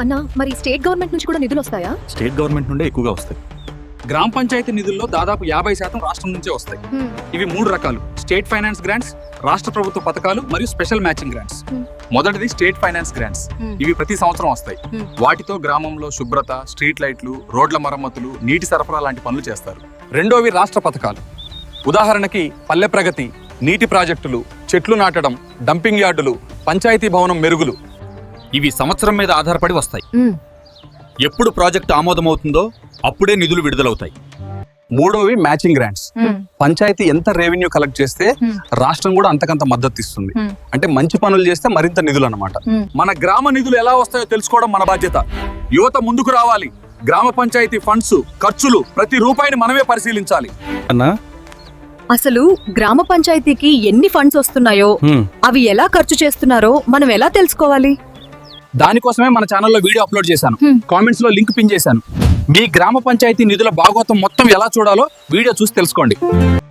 అన్న మరి state government నుంచి కూడా నిధులు వస్తాయా? స్టేట్ గవర్నమెంట్ నుండే ఎక్కువగా వస్తాయి. గ్రామ పంచాయతీ నిధుల్లో దాదాపు యాభై శాతం రాష్ట్రం నుంచే వస్తాయి. ఇవి మూడు రకాలు. స్టేట్ ఫైనాన్స్ గ్రాంట్స్ రాష్ట్ర ప్రభుత్వ పథకాలు మరియు స్పెషల్ మ్యాచింగ్ గ్రాంట్స్. మొదటిది స్టేట్ ఫైనాన్స్ గ్రాంట్స్. ఇవి ప్రతి సంవత్సరం వస్తాయి. వాటితో గ్రామంలో శుభ్రత స్ట్రీట్ లైట్లు రోడ్ల మరమ్మతులు నీటి సరఫరా లాంటి పనులు చేస్తారు. రెండోవి రాష్ట్ర పథకాలు. ఉదాహరణకి పల్లె ప్రగతి నీటి ప్రాజెక్టులు చెట్లు నాటడం డంపింగ్ యార్డులు పంచాయతీ భవనం మెరుగులు. ఇవి సంవత్సరం మీద ఆధారపడి వస్తాయి. ఎప్పుడు ప్రాజెక్ట్ ఆమోదమవుతుందో అప్పుడే నిధులు విడుదలవుతాయి. మూడోవి మ్యాచింగ్ గ్రాంట్స్. పంచాయతీ ఎంత రెవెన్యూ కలెక్ట్ చేస్తే. రాష్ట్రం కూడా అంతకంత మద్దతు ఇస్తుంది. అంటే మంచి పనులు చేస్తే మరింత నిధులు అన్నమాట Hmm. మన గ్రామ నిధులు ఎలా వస్తాయో తెలుసుకోవడం మన బాధ్యత. యువత ముందుకు రావాలి. గ్రామ పంచాయతీ ఫండ్స్ ఖర్చులు ప్రతి రూపాయిని మనమే పరిశీలించాలి. అన్నా? అసలు గ్రామ పంచాయతీకి ఎన్ని ఫండ్స్ వస్తున్నాయో అవి ఎలా ఖర్చు చేస్తున్నారో మనం ఎలా తెలుసుకోవాలి? దానికోసమే మన ఛానల్లో వీడియో అప్లోడ్ చేశాను. కామెంట్స్లో లింక్ పిన్ చేశాను. మీ గ్రామ పంచాయతీ నిధుల భాగోతం మొత్తం ఎలా చూడాలో వీడియో చూసి తెలుసుకోండి.